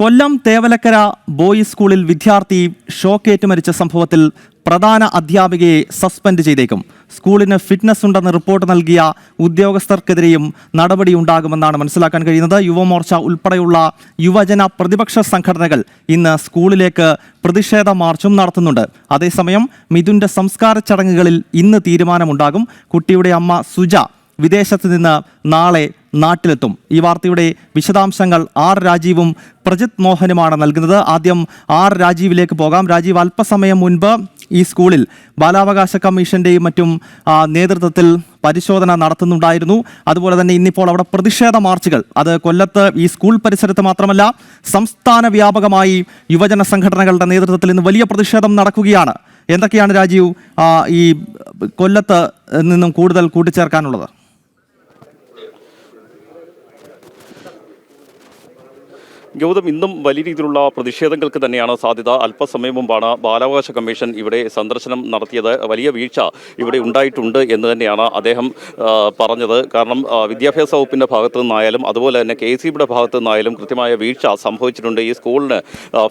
കൊല്ലം Thevalakkara boys സ്കൂളിൽ വിദ്യാർത്ഥി ഷോക്കേറ്റ് മരിച്ച സംഭവത്തിൽ പ്രധാന അധ്യാപികയെ സസ്പെൻഡ് ചെയ്തേക്കും. സ്കൂളിന് ഫിറ്റ്നസ് ഉണ്ടെന്ന് റിപ്പോർട്ട് നൽകിയ ഉദ്യോഗസ്ഥർക്കെതിരെയും നടപടി ഉണ്ടാകുമെന്നാണ് മനസ്സിലാക്കാൻ കഴിയുന്നത്. യുവമോർച്ച ഉൾപ്പെടെയുള്ള യുവജന പ്രതിപക്ഷ സംഘടനകൾ ഇന്ന് സ്കൂളിലേക്ക് പ്രതിഷേധ മാർച്ചും നടത്തുന്നുണ്ട്. അതേസമയം മിഥുന്റെ സംസ്കാര ചടങ്ങുകളിൽ ഇന്ന് തീരുമാനമുണ്ടാകും. കുട്ടിയുടെ അമ്മ സുജ വിദേശത്ത് നിന്ന് നാളെ നാട്ടിലെത്തും. ഈ വാർത്തയുടെ വിശദാംശങ്ങൾ ആർ രാജീവും പ്രജിത് മോഹനുമാണ് നൽകുന്നത്. ആദ്യം ആർ രാജീവിലേക്ക് പോകാം. രാജീവ് അല്പസമയം മുൻപ് ഈ സ്കൂളിൽ ബാലാവകാശ കമ്മീഷന്റെയും മറ്റും നേതൃത്വത്തിൽ പരിശോധന നടത്തുന്നുണ്ടായിരുന്നു. അതുപോലെ തന്നെ ഇന്നിപ്പോൾ അവിടെ പ്രതിഷേധ മാർച്ചുകൾ. അത് കൊല്ലത്ത് ഈ സ്കൂൾ പരിസരത്ത് മാത്രമല്ല സംസ്ഥാന വ്യാപകമായി യുവജന സംഘടനകളുടെ നേതൃത്വത്തിൽ ഇന്ന് വലിയ പ്രതിഷേധം നടക്കുകയാണ്. എന്തൊക്കെയാണ് രാജീവ് ഈ കൊല്ലത്ത് നിന്നും കൂടുതൽ കൂട്ടിച്ചേർക്കാനുള്ളത്? ഗൗതം ഇന്നും വലിയ രീതിയിലുള്ള പ്രതിഷേധങ്ങൾക്ക് തന്നെയാണ് സാധ്യത. അല്പസമയം മുമ്പാണ് ബാലാവകാശ കമ്മീഷൻ ഇവിടെ സന്ദർശനം നടത്തിയത്. വലിയ വീഴ്ച ഇവിടെ ഉണ്ടായിട്ടുണ്ട് എന്ന് തന്നെയാണ് അദ്ദേഹം പറഞ്ഞത്. കാരണം വിദ്യാഭ്യാസ വകുപ്പിന്റെ ഭാഗത്തു നിന്നായാലും അതുപോലെ തന്നെ കെ സി ബിയുടെ ഭാഗത്തു നിന്നായാലും കൃത്യമായ വീഴ്ച സംഭവിച്ചിട്ടുണ്ട്. ഈ സ്കൂളിന്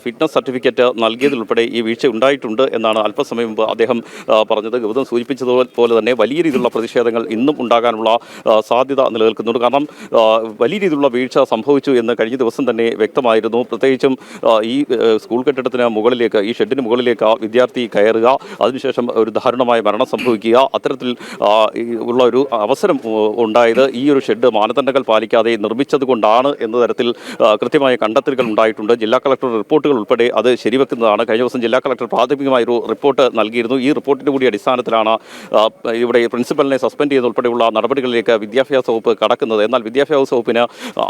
ഫിറ്റ്നസ് സർട്ടിഫിക്കറ്റ് നൽകിയതിലുൾപ്പെടെ ഈ വീഴ്ച ഉണ്ടായിട്ടുണ്ട് എന്നാണ് അല്പസമയം മുമ്പ് അദ്ദേഹം പറഞ്ഞത്. ഗൗതം സൂചിപ്പിച്ചതുപോലെ തന്നെ വലിയ രീതിയിലുള്ള പ്രതിഷേധങ്ങൾ ഇന്നും ഉണ്ടാകാനുള്ള സാധ്യത നിലനിൽക്കുന്നുണ്ട്. കാരണം വലിയ രീതിയിലുള്ള വീഴ്ച സംഭവിച്ചു എന്ന് കഴിഞ്ഞ ദിവസം തന്നെ വ്യക്തമായിരുന്നു. പ്രത്യേകിച്ചും ഈ സ്കൂൾ കെട്ടിടത്തിന് മുകളിലേക്ക് ഈ ഷെഡിന് മുകളിലേക്ക് ആ വിദ്യാർത്ഥി കയറുക അതിനുശേഷം ഒരു ദാരുണമായ മരണം സംഭവിക്കുക അത്തരത്തിൽ ഉള്ള ഒരു അവസരം ഉണ്ടായത് ഈ ഒരു ഷെഡ് മാനദണ്ഡങ്ങൾ പാലിക്കാതെ നിർമ്മിച്ചത് കൊണ്ടാണ് എന്ന തരത്തിൽ കൃത്യമായ കണ്ടെത്തലുകൾ ഉണ്ടായിട്ടുണ്ട്. ജില്ലാ കളക്ടർ റിപ്പോർട്ടുകൾ ഉൾപ്പെടെ അത് ശരിവെക്കുന്നതാണ്. കഴിഞ്ഞ ദിവസം ജില്ലാ കളക്ടർ പ്രാഥമികമായ ഒരു റിപ്പോർട്ട് നൽകിയിരുന്നു. ഈ റിപ്പോർട്ടിന്റെ കൂടി അടിസ്ഥാനത്തിലാണ് ഇവിടെ പ്രിൻസിപ്പലിനെ സസ്പെൻഡ് ചെയ്യുന്ന നടപടികളിലേക്ക് വിദ്യാഭ്യാസ വകുപ്പ് കടക്കുന്നത്. എന്നാൽ വിദ്യാഭ്യാസ വകുപ്പിന്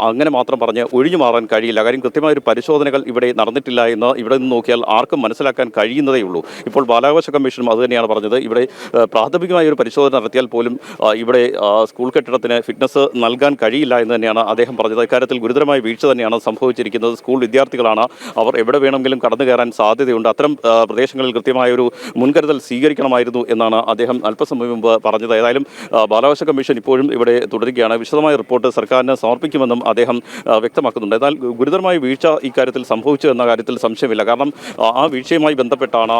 അങ്ങനെ മാത്രം പറഞ്ഞ് ഒഴിഞ്ഞു മാറാൻ കഴിയില്ല. കാര്യം കൃത്യമായ ഒരു പരിശോധനകൾ ഇവിടെ നടന്നിട്ടില്ല എന്ന് ഇവിടെ നിന്ന് നോക്കിയാൽ ആർക്കും മനസ്സിലാക്കാൻ കഴിയുന്നതേ ഉള്ളൂ. ഇപ്പോൾ ബാലാവകാശ കമ്മീഷനും അത് തന്നെയാണ് പറഞ്ഞത്. ഇവിടെ പ്രാഥമികമായ ഒരു പരിശോധന നടത്തിയാൽ പോലും ഇവിടെ സ്കൂൾ കെട്ടിടത്തിന് ഫിറ്റ്നസ് നൽകാൻ കഴിയില്ല എന്ന് തന്നെയാണ് അദ്ദേഹം പറഞ്ഞത്. ഇക്കാര്യത്തിൽ ഗുരുതരമായ വീഴ്ച തന്നെയാണ് സംഭവിച്ചിരിക്കുന്നത്. സ്കൂൾ വിദ്യാർത്ഥികളാണ് അവർ എവിടെ വേണമെങ്കിലും കടന്നു കയറാൻ സാധ്യതയുണ്ട്. അത്തരം പ്രദേശങ്ങളിൽ കൃത്യമായ ഒരു മുൻകരുതൽ സ്വീകരിക്കണമായിരുന്നു എന്നാണ് അദ്ദേഹം അല്പസമയം മുമ്പ് പറഞ്ഞത്. ഏതായാലും ബാലാവകാശ കമ്മീഷൻ ഇപ്പോഴും ഇവിടെ തുടരുകയാണ്. വിശദമായ റിപ്പോർട്ട് സർക്കാരിന് സമർപ്പിക്കുമെന്നും അദ്ദേഹം വ്യക്തമാക്കുന്നുണ്ട്. എന്നാൽ ഗുരുതരമായ വീഴ്ച ഇക്കാര്യത്തിൽ സംഭവിച്ചു എന്ന കാര്യത്തിൽ സംശയമില്ല. കാരണം ആ, വീഴ്ചയുമായി ബന്ധപ്പെട്ടാണ്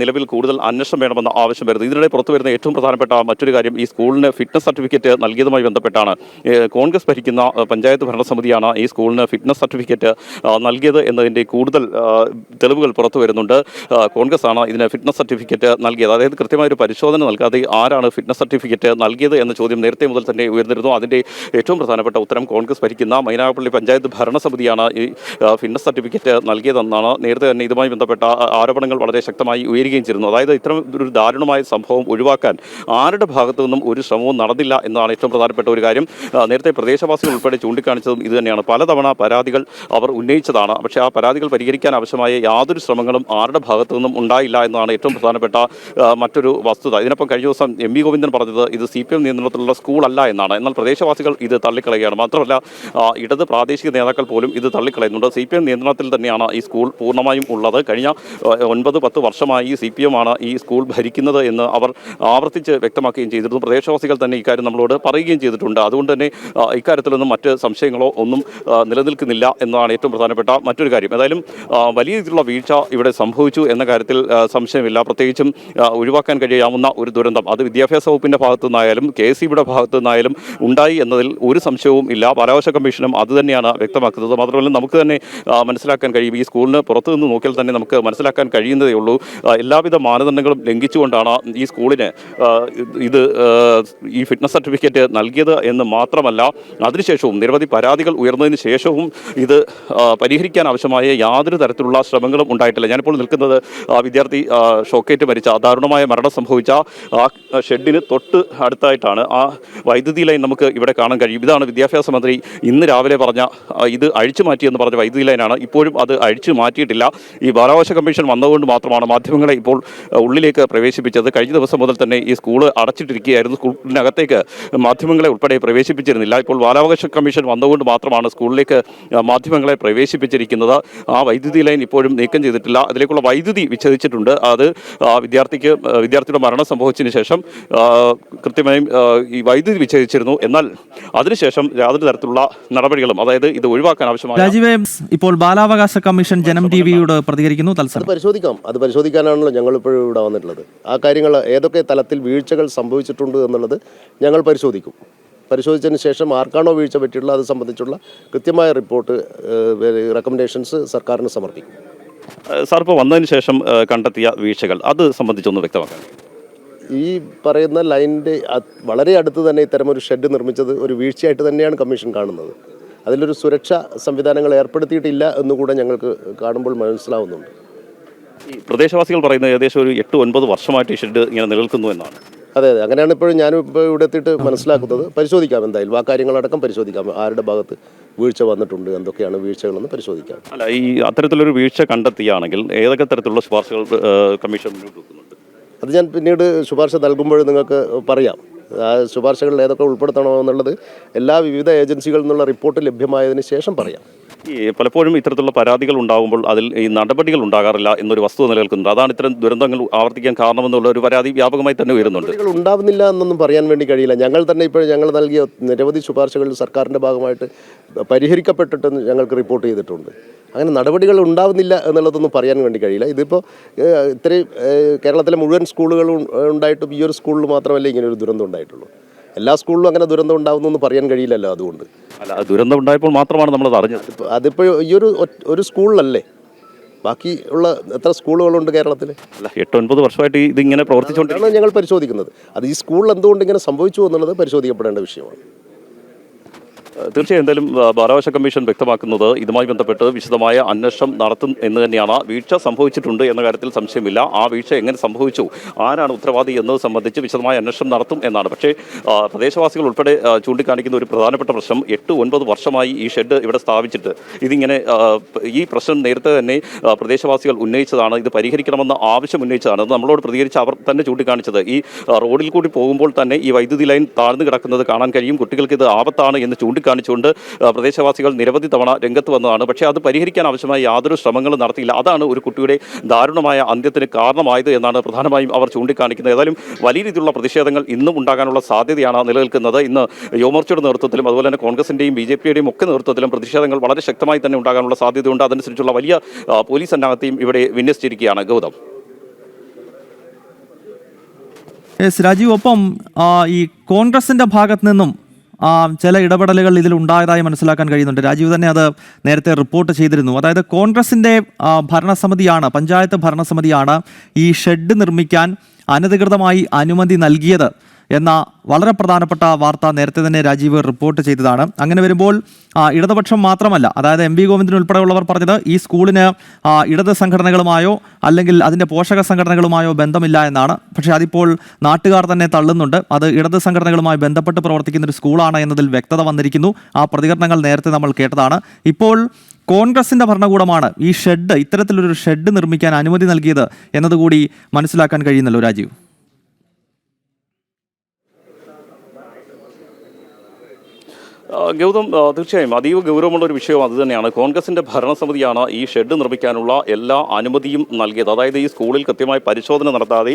നിലവിൽ കൂടുതൽ അന്വേഷണം വേണമെന്ന ആവശ്യം വരുന്നത്. ഇതിനിടെ പുറത്തു വരുന്ന ഏറ്റവും പ്രധാനപ്പെട്ട മറ്റൊരു കാര്യം ഈ സ്കൂളിന് ഫിറ്റ്നസ് സർട്ടിഫിക്കറ്റ് നൽകിയതുമായി ബന്ധപ്പെട്ടാണ് കോൺഗ്രസ് ഭരിക്കുന്ന പഞ്ചായത്ത് ഭരണസമിതിയാണ് ഈ സ്കൂളിന് ഫിറ്റ്നസ് സർട്ടിഫിക്കറ്റ് നൽകിയത് എന്നതിന്റെ കൂടുതൽ തെളിവുകൾ പുറത്തു വരുന്നുണ്ട്. കോൺഗ്രസ് ആണ് ഇതിന് ഫിറ്റ്നസ് സർട്ടിഫിക്കറ്റ് നൽകിയത്. അതായത് കൃത്യമായ ഒരു പരിശോധന നൽകാതെ ആരാണ് ഫിറ്റ്നസ് സർട്ടിഫിക്കറ്റ് നൽകിയത് എന്ന ചോദ്യം നേരത്തെ മുതൽ തന്നെ ഉയർന്നിരുന്നു. അതിന്റെ ഏറ്റവും പ്രധാനപ്പെട്ട ഉത്തരം കോൺഗ്രസ് ഭരിക്കുന്ന മൈനാഗപ്പള്ളി പഞ്ചായത്ത് ഭരണസമിതിയാണ് ഈ ഫിറ്റ്നസ് സർട്ടിഫിക്കറ്റ് നൽകിയതെന്നാണ് നേരത്തെ തന്നെ ഇതുമായി ബന്ധപ്പെട്ട ആരോപണങ്ങൾ വളരെ ശക്തമായി ഉയരുകയും ചെയ്തിരുന്നു. അതായത് ഇത്തരം ഒരു ദാരുണമായ സംഭവം ഒഴിവാക്കാൻ ആരുടെ ഭാഗത്തു നിന്നും ഒരു ശ്രമവും നടന്നില്ല എന്നാണ് ഏറ്റവും പ്രധാനപ്പെട്ട ഒരു കാര്യം. നേരത്തെ പ്രദേശവാസികൾ ഉൾപ്പെടെ ചൂണ്ടിക്കാണിച്ചതും ഇത് തന്നെയാണ്. പലതവണ പരാതികൾ അവർ ഉന്നയിച്ചതാണ്. പക്ഷേ ആ പരാതികൾ പരിഹരിക്കാൻ ആവശ്യമായ യാതൊരു ശ്രമങ്ങളും ആരുടെ ഭാഗത്തു നിന്നും ഉണ്ടായില്ല എന്നാണ് ഏറ്റവും പ്രധാനപ്പെട്ട മറ്റൊരു വസ്തുത. ഇതിനൊപ്പം കഴിഞ്ഞ ദിവസം എം വി ഗോവിന്ദൻ പറഞ്ഞത് ഇത് സി പി എം നിയന്ത്രണത്തിലുള്ള സ്കൂളല്ല എന്നാണ്. എന്നാൽ പ്രദേശവാസികൾ ഇത് തള്ളിക്കളയുകയാണ്. മാത്രമല്ല ഇടത് പ്രാദേശിക നേതാക്കൾ പോലും ഇത് തള്ളിക്കളയുന്നുണ്ട്. സി പി എം നിയന്ത്രണത്തിൽ തന്നെയാണ് ഈ സ്കൂൾ പൂർണമായും ഉള്ളത്. കഴിഞ്ഞ ഒൻപത് പത്ത് വർഷമായി സി പി എം ആണ് ഈ സ്കൂൾ ഭരിക്കുന്നത് എന്ന് അവർ ആവർത്തിച്ച് വ്യക്തമാക്കുകയും ചെയ്തിരുന്നു. പ്രദേശവാസികൾ തന്നെ ഇക്കാര്യം നമ്മളോട് പറയുകയും ചെയ്തിട്ടുണ്ട്. അതുകൊണ്ട് തന്നെ ഇക്കാര്യത്തിലൊന്നും മറ്റ് സംശയങ്ങളോ ഒന്നും നിലനിൽക്കുന്നില്ല എന്നതാണ് ഏറ്റവും പ്രധാനപ്പെട്ട മറ്റൊരു കാര്യം. ഏതായാലും വലിയ രീതിയിലുള്ള വീഴ്ച ഇവിടെ സംഭവിച്ചു എന്ന കാര്യത്തിൽ സംശയമില്ല. പ്രത്യേകിച്ചും ഒഴിവാക്കാൻ കഴിയാവുന്ന ഒരു ദുരന്തം. അത് വിദ്യാഭ്യാസ വകുപ്പിന്റെ ഭാഗത്തു നിന്നായാലും കെ എസ് സിയുടെ ഭാഗത്തു നിന്നായാലും ഉണ്ടായി എന്നതിൽ ഒരു സംശയവും ഇല്ല. ബാലാവകാശ കമ്മീഷനും അത് തന്നെയാണ് വ്യക്തമാക്കുന്നത്. മാത്രമല്ല നമുക്ക് തന്നെ മനസ്സിലാക്കാൻ കഴിയും. ഈ സ്കൂളിന് പുറത്തു നിന്ന് നോക്കിയാൽ തന്നെ നമുക്ക് മനസ്സിലാക്കാൻ കഴിയുന്നതേ ഉള്ളൂ. എല്ലാവിധ മാനദണ്ഡങ്ങളും ലംഘിച്ചുകൊണ്ടാണ് ഈ സ്കൂളിന് ഇത് ഈ ഫിറ്റ്നസ് സർട്ടിഫിക്കറ്റ് നൽകിയത് എന്ന് മാത്രമല്ല അതിനുശേഷവും നിരവധി പരാതികൾ ഉയർന്നതിന് ശേഷവും ഇത് പരിഹരിക്കാൻ ആവശ്യമായ യാതൊരു തരത്തിലുള്ള ശ്രമങ്ങളും ഉണ്ടായിട്ടില്ല. ഞാനിപ്പോൾ നിൽക്കുന്നത് വിദ്യാർത്ഥി ഷോക്കേറ്റ് മരിച്ച ദാരുണമായ മരണം സംഭവിച്ച ആ ഷെഡിന് തൊട്ട് അടുത്തായിട്ടാണ് ആ വൈദ്യുതി ലൈൻ നമുക്ക് ഇവിടെ കാണാൻ കഴിയും. ഇതാണ് വിദ്യാഭ്യാസ മന്ത്രി ഇന്ന് രാവിലെ പറഞ്ഞ ഇത് അഴിച്ചു മാറ്റിയെന്ന് പറഞ്ഞ വൈദ്യുതി ലൈനാണ്. ഇപ്പോഴും അത് അഴിച്ചു മാറ്റിയിട്ടില്ല. ഈ ബാലാവകാശ കമ്മീഷൻ വന്നതുകൊണ്ട് മാത്രമാണ് മാധ്യമങ്ങളെ ഇപ്പോൾ ഉള്ളിലേക്ക് പ്രവേശിപ്പിച്ചത്. കഴിഞ്ഞ ദിവസം മുതൽ തന്നെ ഈ സ്കൂൾ അടച്ചിട്ടിരിക്കുകയായിരുന്നു. സ്കൂളിനകത്തേക്ക് മാധ്യമങ്ങളെ ഉൾപ്പെടെ പ്രവേശിപ്പിച്ചിരുന്നില്ല. ഇപ്പോൾ ബാലാവകാശ കമ്മീഷൻ വന്നതുകൊണ്ട് മാത്രമാണ് സ്കൂളിലേക്ക് മാധ്യമങ്ങളെ പ്രവേശിപ്പിച്ചിരിക്കുന്നത്. ആ വൈദ്യുതി ലൈൻ ഇപ്പോഴും നീക്കം ചെയ്തിട്ടില്ല. അതിലേക്കുള്ള വൈദ്യുതി വിച്ഛേദിച്ചിട്ടുണ്ട്. അത് ആ, വിദ്യാർത്ഥിക്ക് വിദ്യാർത്ഥിയുടെ മരണം സംഭവിച്ചതിന് ശേഷം കൃത്യമായും ഈ വൈദ്യുതി വിച്ഛേദിച്ചിരുന്നു. എന്നാൽ അതിനുശേഷം യാതൊരു തരത്തിലുള്ള നടപടികളും അതായത് ഇത് ഒഴിവാക്കാൻ ആവശ്യമായ രാജീവേ ഇപ്പോൾ ബാലാവകാശ കമ്മീഷൻ ജനം ടി വിയോട് പ്രതികരിക്കുന്നു. അത് തത്സരം പരിശോധിക്കാം. അത് പരിശോധിക്കാനാണല്ലോ ഞങ്ങൾ ഇപ്പോഴും ഇവിടെ വന്നിട്ടുള്ളത്. ആ കാര്യങ്ങൾ ഏതൊക്കെ തലത്തിൽ വീഴ്ചകൾ സംഭവിച്ചിട്ടുണ്ട് എന്നുള്ളത് ഞങ്ങൾ പരിശോധിക്കും. പരിശോധിച്ചതിന് ശേഷം ആർക്കാണോ വീഴ്ച പറ്റിയിട്ടുള്ളത് അത് സംബന്ധിച്ചുള്ള കൃത്യമായ റിപ്പോർട്ട് റെക്കമെൻഡേഷൻസ് സർക്കാരിന് സമർപ്പിക്കും. സാർ ഇപ്പോൾ വന്നതിന് ശേഷം കണ്ടെത്തിയ വീഴ്ചകൾ അത് സംബന്ധിച്ചൊന്ന് വ്യക്തമാക്കാം ഈ പറയുന്ന ലൈനിന്റെ വളരെ അടുത്ത് തന്നെ ഇത്തരം ഒരു ഷെഡ് നിർമ്മിച്ചത് ഒരു വീഴ്ചയായിട്ട് തന്നെയാണ് കമ്മീഷൻ കാണുന്നത്. അതിലൊരു സുരക്ഷാ സംവിധാനങ്ങൾ ഏർപ്പെടുത്തിയിട്ടില്ല എന്നുകൂടെ ഞങ്ങൾക്ക് കാണുമ്പോൾ മനസ്സിലാവുന്നുണ്ട്. ഈ പ്രദേശവാസികൾ പറയുന്നത് ഏകദേശം ഒരു എട്ട് ഒൻപത് വർഷമായിട്ട് ഈ ഷെഡ് ഇങ്ങനെ നിലനിൽക്കുന്നു എന്നാണ്. അതെ അതെ. അങ്ങനെയാണ് ഇപ്പോഴും ഞാൻ ഇപ്പോൾ ഇവിടെ എത്തിയിട്ട് മനസ്സിലാക്കുന്നത്. പരിശോധിക്കാം എന്തായാലും. ആ കാര്യങ്ങളടക്കം പരിശോധിക്കാം. ആരുടെ ഭാഗത്ത് വീഴ്ച വന്നിട്ടുണ്ട് എന്തൊക്കെയാണ് വീഴ്ചകളെന്ന് പരിശോധിക്കാം. അല്ല ഈ അത്തരത്തിലൊരു വീഴ്ച കണ്ടെത്തിയാണെങ്കിൽ ഏതൊക്കെ തരത്തിലുള്ള ശുപാർശകൾ കമ്മീഷൻ മുന്നോട്ട് വെക്കുന്നുണ്ട്? അത് ഞാൻ പിന്നീട് ശുപാർശ നൽകുമ്പോൾ നിങ്ങൾക്ക് പറയാം. ആ ശുപാർശകളിൽ ഏതൊക്കെ ഉൾപ്പെടുത്തണോ എന്നുള്ളത് എല്ലാ വിവിധ ഏജൻസികളിൽ നിന്നുള്ള റിപ്പോർട്ട് ലഭ്യമായതിനു ശേഷം പറയാം. ഈ പലപ്പോഴും ഇത്തരത്തിലുള്ള പരാതികൾ ഉണ്ടാകുമ്പോൾ അതിൽ ഈ നടപടികൾ ഉണ്ടാകാറില്ല എന്നൊരു വസ്തുത നിലനിൽക്കുന്നുണ്ട്. അതാണ് ഇത്തരം ദുരന്തങ്ങൾ ആവർത്തിക്കാൻ കാരണമെന്നുള്ള ഒരു പരാതി വ്യാപകമായി തന്നെ ഉയരുന്നുണ്ട്. ഉണ്ടാവുന്നില്ല എന്നൊന്നും പറയാൻ വേണ്ടി കഴിയില്ല. ഞങ്ങൾ തന്നെ ഇപ്പോൾ ഞങ്ങൾ നൽകിയ നിരവധി ശുപാർശകൾ സർക്കാരിന്റെ ഭാഗമായിട്ട് പരിഹരിക്കപ്പെട്ടിട്ടെന്ന് ഞങ്ങൾക്ക് റിപ്പോർട്ട് ചെയ്തിട്ടുണ്ട്. അങ്ങനെ നടപടികൾ ഉണ്ടാവുന്നില്ല എന്നുള്ളതൊന്നും പറയാൻ വേണ്ടി കഴിയില്ല. ഇതിപ്പോൾ ഇത്രയും കേരളത്തിലെ മുഴുവൻ സ്കൂളുകളും ഉണ്ടായിട്ടും ഈ ഒരു സ്കൂളിൽ മാത്രമല്ല ഇങ്ങനെ ഒരു ദുരന്തം ഉണ്ടായിട്ടുള്ളൂ? എല്ലാ സ്കൂളിലും അങ്ങനെ ദുരന്തം ഉണ്ടാവുന്നു എന്ന് പറയാൻ കഴിയില്ലല്ലോ അതുകൊണ്ട്. അല്ല ദുരന്തം ഉണ്ടായപ്പോൾ മാത്രമാണ് നമ്മൾ അറിഞ്ഞത്. അതിപ്പോൾ ഈ ഒരു ഒരു സ്കൂളിലല്ലേ? ബാക്കി ഉള്ള എത്ര സ്കൂളുകളുണ്ട് കേരളത്തിൽ അല്ല എട്ട് ഒൻപത് വർഷമായിട്ട് ഇതിങ്ങനെ പ്രവർത്തിച്ചുകൊണ്ടിരിക്കുന്നത് ഞങ്ങൾ പരിശോധിക്കുന്നത്. അത് ഈ സ്കൂളിൽ എന്തുകൊണ്ട് ഇങ്ങനെ സംഭവിച്ചു എന്നുള്ളത് പരിശോധിക്കപ്പെടേണ്ട വിഷയമാണ്. തീർച്ചയായും എന്തായാലും ബാലാവകാശ കമ്മീഷൻ വ്യക്തമാക്കുന്നത് ഇതുമായി ബന്ധപ്പെട്ട് വിശദമായ അന്വേഷണം നടത്തും എന്ന് തന്നെയാണ്. വീഴ്ച സംഭവിച്ചിട്ടുണ്ട് എന്ന കാര്യത്തിൽ സംശയമില്ല. ആ വീഴ്ച എങ്ങനെ സംഭവിച്ചു? ആരാണ് ഉത്തരവാദി എന്നത് സംബന്ധിച്ച് വിശദമായ അന്വേഷണം നടത്തും എന്നാണ്. പക്ഷേ പ്രദേശവാസികൾ ഉൾപ്പെടെ ചൂണ്ടിക്കാണിക്കുന്ന ഒരു പ്രധാനപ്പെട്ട പ്രശ്നം എട്ട് ഒൻപത് വർഷമായി ഈ ഷെഡ് ഇവിടെ സ്ഥാപിച്ചിട്ട്. ഇതിങ്ങനെ ഈ പ്രശ്നം നേരത്തെ തന്നെ പ്രദേശവാസികൾ ഉന്നയിച്ചതാണ്. ഇത് പരിഹരിക്കണമെന്ന ആവശ്യം ഉന്നയിച്ചതാണ്. നമ്മളോട് പ്രതികരിച്ച് അവർ തന്നെ ചൂണ്ടിക്കാണിച്ചത്. ഈ റോഡിൽ കൂടി പോകുമ്പോൾ തന്നെ ഈ വൈദ്യുതി ലൈൻ താഴ്ന്നു കിടക്കുന്നത് കാണാൻ കഴിയും. കുട്ടികൾക്ക് ഇത് ആപത്താണ് എന്ന് ചൂണ്ടിക്കാണിച്ചുകൊണ്ട് പ്രദേശവാസികൾ നിരവധി തവണ രംഗത്ത് വന്നതാണ്. പക്ഷേ അത് പരിഹരിക്കാൻ ആവശ്യമായ യാതൊരു ശ്രമങ്ങളും നടത്തിയില്ല. അതാണ് ഒരു കുട്ടിയുടെ ദാരുണമായ അന്ത്യത്തിന് കാരണമായത് എന്നാണ് പ്രധാനമായും അവർ ചൂണ്ടിക്കാണിക്കുന്നത്. ഏതായാലും വലിയ രീതിയിലുള്ള പ്രതിഷേധങ്ങൾ ഇന്നും ഉണ്ടാകാനുള്ള സാധ്യതയാണ് നിലനിൽക്കുന്നത്. ഇന്ന് യുവമോർച്ചയുടെ നേതൃത്വത്തിലും അതുപോലെ തന്നെ കോൺഗ്രസിന്റെയും ബി ജെ പിയുടെയും ഒക്കെ നേതൃത്വത്തിലും പ്രതിഷേധങ്ങൾ വളരെ ശക്തമായി തന്നെ ഉണ്ടാകാനുള്ള സാധ്യതയുണ്ട്. അതനുസരിച്ചുള്ള വലിയ പോലീസ് സന്നാഹത്തെയും ഇവിടെ വിന്യസിച്ചിരിക്കുകയാണ് ഗൗതം. എസ് രാജീവ് ഒപ്പം ഈ കോൺഗ്രസിന്റെ ഭാഗത്ത് നിന്നും ചില ഇടപെടലുകൾ ഇതിൽ ഉണ്ടായതായി മനസ്സിലാക്കാൻ കഴിയുന്നുണ്ട്. രാജീവ് തന്നെ അത് നേരത്തെ റിപ്പോർട്ട് ചെയ്തിരുന്നു. അതായത് കോൺഗ്രസിന്റെ ഭരണസമിതിയാണ് പഞ്ചായത്ത് ഭരണസമിതിയാണ് ഈ ഷെഡ് നിർമ്മിക്കാൻ അനധികൃതമായി അനുമതി നൽകിയത്. എന്ന വളരെ പ്രധാനപ്പെട്ട വാർത്ത നേരത്തെ തന്നെ രാജീവ് റിപ്പോർട്ട് ചെയ്തതാണ്. അങ്ങനെ വരുമ്പോൾ ഇടതുപക്ഷം മാത്രമല്ല അതായത് എം വി ഗോവിന്ദൻ ഉൾപ്പെടെയുള്ളവർ പറഞ്ഞത് ഈ സ്കൂളിന് ഇടത് സംഘടനകളുമായോ അല്ലെങ്കിൽ അതിന്റെ പോഷക സംഘടനകളുമായോ ബന്ധമില്ല എന്നാണ്. പക്ഷേ അതിപ്പോൾ നാട്ടുകാർ തന്നെ തള്ളുന്നുണ്ട്. അത് ഇടത് സംഘടനകളുമായി ബന്ധപ്പെട്ട് പ്രവർത്തിക്കുന്ന ഒരു സ്കൂളാണ് എന്നതിൽ വ്യക്തത വന്നിരിക്കുന്നു. ആ പ്രതികരണങ്ങൾ നേരത്തെ നമ്മൾ കേട്ടതാണ്. ഇപ്പോൾ കോൺഗ്രസിന്റെ ഭരണകൂടമാണ് ഈ ഷെഡ് ഇത്തരത്തിലൊരു ഷെഡ് നിർമ്മിക്കാൻ അനുമതി നൽകിയത് എന്നതുകൂടി മനസ്സിലാക്കാൻ കഴിയുന്നല്ലോ രാജീവ്. ഗൗതം തീർച്ചയായും അതീവ ഗൗരവമുള്ള ഒരു വിഷയം അത് തന്നെയാണ്. കോൺഗ്രസിന്റെ ഭരണസമിതിയാണ് ഈ ഷെഡ് നിർമ്മിക്കാനുള്ള എല്ലാ അനുമതിയും നൽകിയത്. അതായത് ഈ സ്കൂളിൽ കൃത്യമായി പരിശോധന നടത്താതെ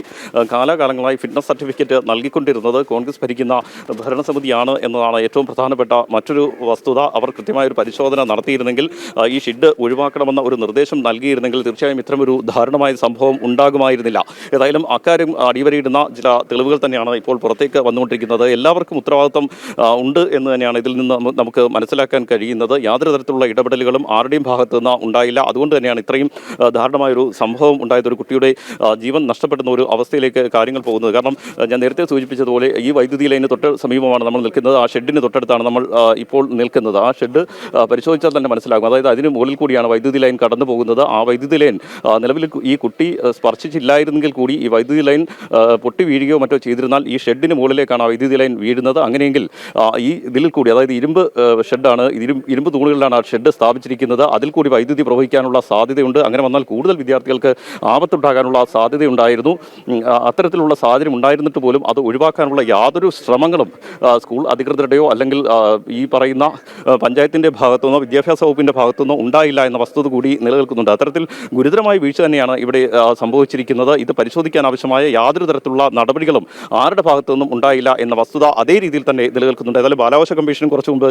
കാലാകാലങ്ങളായി ഫിറ്റ്നസ് സർട്ടിഫിക്കറ്റ് നൽകിക്കൊണ്ടിരുന്നത് കോൺഗ്രസ് ഭരിക്കുന്ന ഭരണസമിതിയാണ് എന്നതാണ് ഏറ്റവും പ്രധാനപ്പെട്ട മറ്റൊരു വസ്തുത. അവർ കൃത്യമായ ഒരു പരിശോധന നടത്തിയിരുന്നെങ്കിൽ ഈ ഷെഡ് ഒഴിവാക്കണമെന്ന ഒരു നിർദ്ദേശം നൽകിയിരുന്നെങ്കിൽ തീർച്ചയായും ഇത്തരമൊരു ദാരുണമായ സംഭവം ഉണ്ടാകുമായിരുന്നില്ല. ഏതായാലും അക്കാര്യം അടിവരയിടുന്ന ചില തെളിവുകൾ തന്നെയാണ് ഇപ്പോൾ പുറത്തേക്ക് വന്നുകൊണ്ടിരിക്കുന്നത്. എല്ലാവർക്കും ഉത്തരവാദിത്വം ഉണ്ട് എന്ന് തന്നെയാണ് ഇതിൽ നിന്ന് നമ്മ- നമുക്ക് മനസ്സിലാക്കാൻ കഴിയുന്നത് യാതൊരു തരത്തിലുള്ള ഇടപെടലുകളും ആരുടെയും ഭാഗത്ത് നിന്ന് ഉണ്ടായില്ല. അതുകൊണ്ട് തന്നെയാണ് ഇത്രയും ദാരുണമായൊരു സംഭവം ഉണ്ടായത് ഒരു കുട്ടിയുടെ ജീവൻ നഷ്ടപ്പെടുന്ന ഒരു അവസ്ഥയിലേക്ക് കാര്യങ്ങൾ പോകുന്നത്. കാരണം ഞാൻ നേരത്തെ സൂചിപ്പിച്ചതുപോലെ ഈ വൈദ്യുതി ലൈന് തൊട്ട് സമീപമാണ് നമ്മൾ നിൽക്കുന്നത്. ആ ഷെഡിന് തൊട്ടടുത്താണ് നമ്മൾ ഇപ്പോൾ നിൽക്കുന്നത്. ആ ഷെഡ് പരിശോധിച്ചാൽ തന്നെ മനസ്സിലാകും. അതായത് അതിന് മുകളിൽ കൂടിയാണ് വൈദ്യുതി ലൈൻ കടന്നു പോകുന്നത്. ആ വൈദ്യുതി ലൈൻ നിലവിൽ ഈ കുട്ടി സ്പർശിച്ചില്ലായിരുന്നെങ്കിൽ കൂടി ഈ വൈദ്യുതി ലൈൻ പൊട്ടി വീഴുകയോ മറ്റോ ചെയ്തിരുന്നാൽ ഈ ഷെഡിന് മുകളിലേക്കാണ് ആ വൈദ്യുതി ലൈൻ വീഴുന്നത്. അങ്ങനെയെങ്കിൽ ഈ ഇതിൽ കൂടി അതായത് ഇരുമ്പ് ഷെഡാണ് ഇരുമ്പ് ഇരുമ്പ് തൂണുകളിലാണ് ആ ഷെഡ് സ്ഥാപിച്ചിരിക്കുന്നത്. അതിൽ കൂടി വൈദ്യുതി പ്രവഹിക്കാനുള്ള സാധ്യതയുണ്ട്. അങ്ങനെ വന്നാൽ കൂടുതൽ വിദ്യാർത്ഥികൾക്ക് ആപത്തുണ്ടാകാനുള്ള സാധ്യതയുണ്ടായിരുന്നു. അത്തരത്തിലുള്ള സാഹചര്യം ഉണ്ടായിരുന്നിട്ട് പോലും അത് ഒഴിവാക്കാനുള്ള യാതൊരു ശ്രമങ്ങളും സ്കൂൾ അധികൃതരുടെയോ അല്ലെങ്കിൽ ഈ പറയുന്ന പഞ്ചായത്തിന്റെ ഭാഗത്തുനിന്നോ വിദ്യാഭ്യാസ വകുപ്പിന്റെ ഭാഗത്തുനിന്നോ ഉണ്ടായില്ല എന്ന വസ്തുത കൂടി നിലനിൽക്കുന്നുണ്ട്. അത്തരത്തിൽ ഗുരുതരമായ വീഴ്ച തന്നെയാണ് ഇവിടെ സംഭവിച്ചിരിക്കുന്നത്. ഇത് പരിശോധിക്കാൻ ആവശ്യമായ യാതൊരു തരത്തിലുള്ള നടപടികളും ആരുടെ ഭാഗത്തു നിന്നും ഉണ്ടായില്ല എന്ന വസ്തുത അതേ രീതിയിൽ തന്നെ നിലനിൽക്കുന്നുണ്ട്. ഏതായാലും ബാലാവകാശ കമ്മീഷനും കുറച്ച് കുറച്ച് മുമ്പ്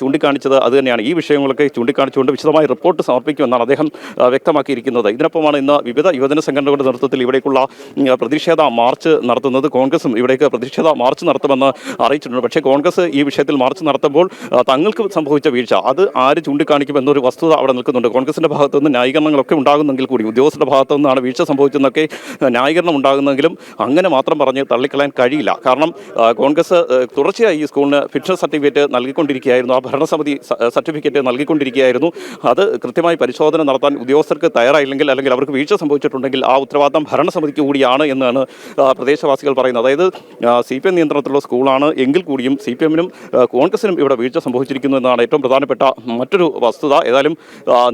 ചൂണ്ടിക്കാണിച്ചത് അത് തന്നെയാണ്. ഈ വിഷയങ്ങളൊക്കെ ചൂണ്ടിക്കാണിച്ചുകൊണ്ട് വിശദമായ റിപ്പോർട്ട് സമർപ്പിക്കുമെന്നാണ് അദ്ദേഹം വ്യക്തമാക്കിയിരിക്കുന്നത്. ഇതിനൊപ്പമാണ് ഇന്ന് വിവിധ യുവജന സംഘടനകളുടെ നേതൃത്വത്തിൽ ഇവിടേക്കുള്ള പ്രതിഷേധ മാർച്ച് നടത്തുന്നത്. കോൺഗ്രസും ഇവിടേക്ക് പ്രതിഷേധ മാർച്ച് നടത്തുമെന്ന് അറിയിച്ചിട്ടുണ്ട്. പക്ഷേ കോൺഗ്രസ് ഈ വിഷയത്തിൽ മാർച്ച് നടത്തുമ്പോൾ തങ്ങൾക്ക് സംഭവിച്ച വീഴ്ച അത് ആര് ചൂണ്ടിക്കാണിക്കും എന്നൊരു വസ്തുത അവിടെ നിൽക്കുന്നുണ്ട്. കോൺഗ്രസിന്റെ ഭാഗത്തു നിന്ന് ന്യായീകരണങ്ങളൊക്കെ ഉണ്ടാകുന്നെങ്കിൽ കൂടി ഉദ്യോഗസ്ഥരുടെ ഭാഗത്തു നിന്നാണ് വീഴ്ച സംഭവിച്ചെന്നൊക്കെ ആ, ന്യായീകരണം ഉണ്ടാകുന്നെങ്കിലും അങ്ങനെ മാത്രം പറഞ്ഞ് തള്ളിക്കളയാൻ കഴിയില്ല. കാരണം കോൺഗ്രസ് തുടർച്ചയായി ഈ സ്കൂളിന് ഫിറ്റ്നസ് സർട്ടിഫിക്കറ്റ് നൽകിക്കൊണ്ടിരിക്കുകയായിരുന്നു. ആ ഭരണസമിതി സർട്ടിഫിക്കറ്റ് നൽകിക്കൊണ്ടിരിക്കുകയായിരുന്നു. അത് കൃത്യമായി പരിശോധന നടത്താൻ ഉദ്യോഗസ്ഥർക്ക് തയ്യാറായില്ലെങ്കിൽ അല്ലെങ്കിൽ അവർക്ക് വീഴ്ച സംഭവിച്ചിട്ടുണ്ടെങ്കിൽ ആ ഉത്തരവാദിത്തം ഭരണസമിതിക്ക് കൂടിയാണ് എന്നാണ് പ്രദേശവാസികൾ പറയുന്നത്. അതായത് സി പി എം നിയന്ത്രണത്തിലുള്ള സ്കൂളാണ് എങ്കിൽ കൂടിയും സി പി എമ്മിനും കോൺഗ്രസിനും ഇവിടെ വീഴ്ച സംഭവിച്ചിരിക്കുന്നു എന്നാണ് ഏറ്റവും പ്രധാനപ്പെട്ട മറ്റൊരു വസ്തുത. ഏതായാലും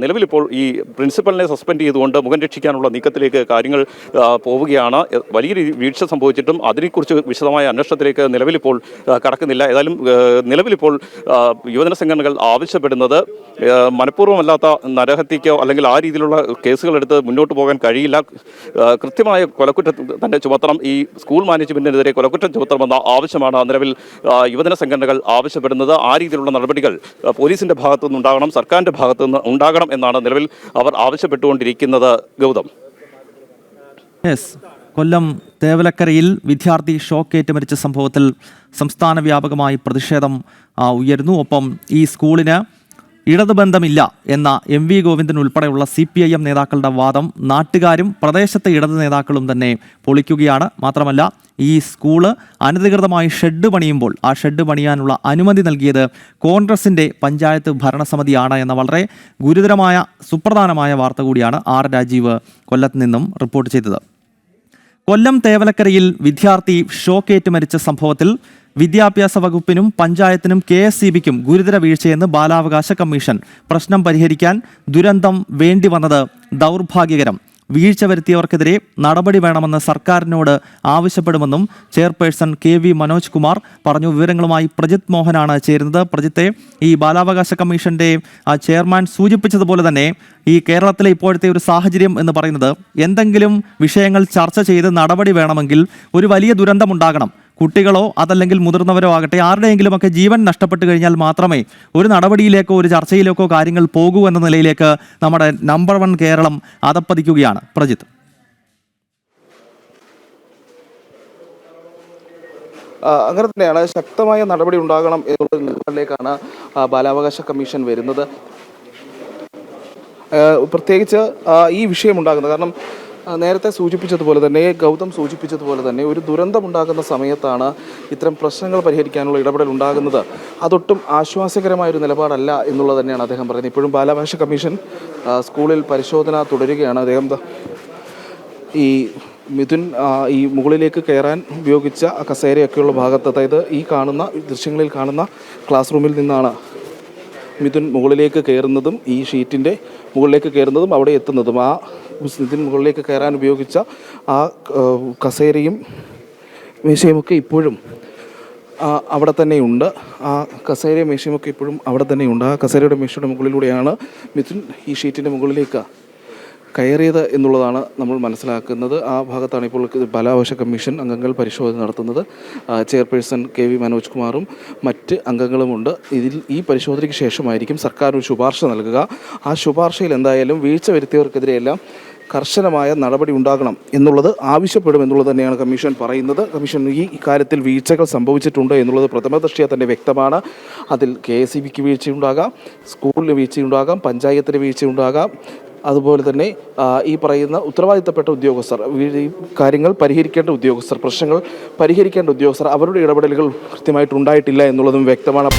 നിലവിലിപ്പോൾ ഈ പ്രിൻസിപ്പലിനെ സസ്പെൻഡ് ചെയ്തുകൊണ്ട് മുഖം രക്ഷിക്കാനുള്ള നീക്കത്തിലേക്ക് കാര്യങ്ങൾ പോവുകയാണ്. വലിയ വീഴ്ച സംഭവിച്ചിട്ടും അതിനെക്കുറിച്ച് വിശദമായ അന്വേഷണത്തിലേക്ക് നിലവിലിപ്പോൾ കടക്കുന്നില്ല. ഏതായാലും നിലവിലിപ്പോൾ യുവജന സംഘടനകൾ ആവശ്യപ്പെടുന്നത് മനഃപൂർവമല്ലാത്ത നരഹത്യക്കോ അല്ലെങ്കിൽ ആ രീതിയിലുള്ള കേസുകൾ എടുത്ത് മുന്നോട്ട് പോകാൻ കഴിയില്ല. കൃത്യമായ കൊലക്കുറ്റം തന്നെ ചുമത്തണം. ഈ സ്കൂൾ മാനേജ്മെന്റിനെതിരെ കൊലക്കുറ്റം ചുമത്തണമെന്ന ആവശ്യമാണ് നിലവിൽ യുവജന സംഘടനകൾ ആവശ്യപ്പെടുന്നത്. ആ രീതിയിലുള്ള നടപടികൾ പോലീസിന്റെ ഭാഗത്തു നിന്നുണ്ടാകണം സർക്കാരിന്റെ ഭാഗത്തു നിന്ന് ഉണ്ടാകണം എന്നാണ് നിലവിൽ അവർ ആവശ്യപ്പെട്ടുകൊണ്ടിരിക്കുന്നത്. ഗൗതം. യെസ് കൊല്ലം തേവലക്കരയിൽ വിദ്യാർത്ഥി ഷോക്കേറ്റ് മരിച്ച സംഭവത്തിൽ സംസ്ഥാന വ്യാപകമായി പ്രതിഷേധം ഉയരുന്നു. ഒപ്പം ഈ സ്കൂളിന് ഇടതുബന്ധമില്ല എന്ന എം വി ഗോവിന്ദൻ ഉൾപ്പെടെയുള്ള സി പി ഐ എം നേതാക്കളുടെ വാദം നാട്ടുകാരും പ്രദേശത്തെ ഇടതു നേതാക്കളും തന്നെ പൊളിക്കുകയാണ്. മാത്രമല്ല ഈ സ്കൂൾ അനധികൃതമായി ഷെഡ് പണിയുമ്പോൾ ആ ഷെഡ് പണിയാനുള്ള അനുമതി നൽകിയത് കോൺഗ്രസിന്റെ പഞ്ചായത്ത് ഭരണസമിതിയാണ് എന്ന വളരെ ഗുരുതരമായ സുപ്രധാനമായ വാർത്ത കൂടിയാണ് ആർ രാജീവ് കൊല്ലത്ത് നിന്നും റിപ്പോർട്ട് ചെയ്തത്. കൊല്ലം തേവലക്കരയിൽ വിദ്യാർത്ഥി ഷോക്കേറ്റ് മരിച്ച സംഭവത്തിൽ വിദ്യാഭ്യാസ വകുപ്പിനും പഞ്ചായത്തിനും കെ എസ് സി ബിക്കും ഗുരുതര വീഴ്ചയെന്ന് ബാലാവകാശ കമ്മീഷൻ പ്രശ്നം പരിഹരിക്കാൻ ദുരന്തം വേണ്ടി വന്നത് ദൗർഭാഗ്യകരം. വീഴ്ച വരുത്തിയവർക്കെതിരെ നടപടി വേണമെന്ന് സർക്കാരിനോട് ആവശ്യപ്പെടുമെന്നും chairperson K V Manoj Kumar പറഞ്ഞു. വിവരങ്ങളുമായി പ്രജിത് മോഹനാണ് ചേരുന്നത്. പ്രജിത്തെ ഈ ബാലാവകാശ കമ്മീഷന്റെ ചെയർമാൻ സൂചിപ്പിച്ചതുപോലെ തന്നെ ഈ കേരളത്തിലെ ഇപ്പോഴത്തെ ഒരു സാഹചര്യം എന്ന് പറയുന്നത് എന്തെങ്കിലും വിഷയങ്ങൾ ചർച്ച ചെയ്ത് നടപടി വേണമെങ്കിൽ ഒരു വലിയ ദുരന്തമുണ്ടാകണം. കുട്ടികളോ അതല്ലെങ്കിൽ മുതിർന്നവരോ ആകട്ടെ ആരുടെയെങ്കിലുമൊക്കെ ജീവൻ നഷ്ടപ്പെട്ടു കഴിഞ്ഞാൽ മാത്രമേ ഒരു നടപടിയിലേക്കോ ഒരു ചർച്ചയിലേക്കോ കാര്യങ്ങൾ പോകൂ എന്ന നിലയിലേക്ക് നമ്മുടെ നമ്പർ വൺ കേരളം അതപ്പതിക്കുകയാണ്. പ്രജിത്ത്. അങ്ങനെ തന്നെയാണ് ശക്തമായ നടപടി ഉണ്ടാകണം എന്നുള്ള നിലപാടിലേക്കാണ് ബാലാവകാശ കമ്മീഷൻ വരുന്നത്. പ്രത്യേകിച്ച് ഈ വിഷയം ഉണ്ടാകുന്നത്. കാരണം നേരത്തെ സൂചിപ്പിച്ചതുപോലെ തന്നെ ഗൗതം സൂചിപ്പിച്ചതുപോലെ തന്നെ ഒരു ദുരന്തമുണ്ടാകുന്ന സമയത്താണ് ഇത്തരം പ്രശ്നങ്ങൾ പരിഹരിക്കാനുള്ള ഇടപെടൽ ഉണ്ടാകുന്നത്. അതൊട്ടും ആശ്വാസകരമായ ഒരു നിലപാടല്ല എന്നുള്ളത് തന്നെയാണ് അദ്ദേഹം പറയുന്നത്. ഇപ്പോഴും ബാലാവകാശ കമ്മീഷൻ സ്കൂളിൽ പരിശോധന തുടരുകയാണ്. അദ്ദേഹം ഈ മിഥുൻ ഈ മുകളിലേക്ക് കയറാൻ ഉപയോഗിച്ച കസേരയൊക്കെയുള്ള ഭാഗത്ത് അതായത് ഈ കാണുന്ന ദൃശ്യങ്ങളിൽ കാണുന്ന ക്ലാസ് റൂമിൽ നിന്നാണ് മിഥുൻ മുകളിലേക്ക് കയറുന്നതും ഈ ഷീറ്റിന്റെ മുകളിലേക്ക് കയറുന്നതും അവിടെ എത്തുന്നതും. ആ മിഥുൻ മുകളിലേക്ക് കയറാൻ ഉപയോഗിച്ച ആ കസേരയും മേശയുമൊക്കെ ഇപ്പോഴും അവിടെ തന്നെയുണ്ട്. ആ കസേരയും മേശയുമൊക്കെ ഇപ്പോഴും അവിടെ തന്നെയുണ്ട്. ആ കസേരയുടെ മേശയുടെ മുകളിലൂടെയാണ് മിഥുൻ ഈ ഷീറ്റിന്റെ മുകളിലേക്ക് കയറിയത് എന്നുള്ളതാണ് നമ്മൾ മനസ്സിലാക്കുന്നത്. ആ ഭാഗത്താണ് ഇപ്പോൾ ബാലാവകാശ കമ്മീഷൻ അംഗങ്ങൾ പരിശോധന നടത്തുന്നത്. ചെയർപേഴ്സൺ കെ വി മനോജ് കുമാറും മറ്റ് അംഗങ്ങളുമുണ്ട്. ഇതിൽ ഈ പരിശോധനയ്ക്ക് ശേഷമായിരിക്കും സർക്കാർ ഒരു ശുപാർശ നൽകുക. ആ ശുപാർശയിൽ എന്തായാലും വീഴ്ച വരുത്തിയവർക്കെതിരെയെല്ലാം കർശനമായ നടപടി ഉണ്ടാകണം എന്നുള്ളത് ആവശ്യപ്പെടും എന്നുള്ളത് തന്നെയാണ് കമ്മീഷൻ പറയുന്നത്. കമ്മീഷൻ ഈ ഇക്കാര്യത്തിൽ വീഴ്ചകൾ സംഭവിച്ചിട്ടുണ്ട് എന്നുള്ളത് പ്രഥമദൃഷ്ടിയ തന്നെ വ്യക്തമാണ്. അതിൽ കെ എസ് ഇ ബിക്ക് വീഴ്ചയുണ്ടാകാം സ്കൂളിന് വീഴ്ചയുണ്ടാകാം പഞ്ചായത്തിന് വീഴ്ചയുണ്ടാകാം. അതുപോലെ തന്നെ ഈ പറയുന്ന ഉത്തരവാദിത്തപ്പെട്ട ഉദ്യോഗസ്ഥർ കാര്യങ്ങൾ പരിഹരിക്കേണ്ട ഉദ്യോഗസ്ഥർ പ്രശ്നങ്ങൾ പരിഹരിക്കേണ്ട ഉദ്യോഗസ്ഥർ അവരുടെ ഇടപെടലുകൾ കൃത്യമായിട്ട് ഉണ്ടായിട്ടില്ല എന്നുള്ളതും വ്യക്തമാണ്.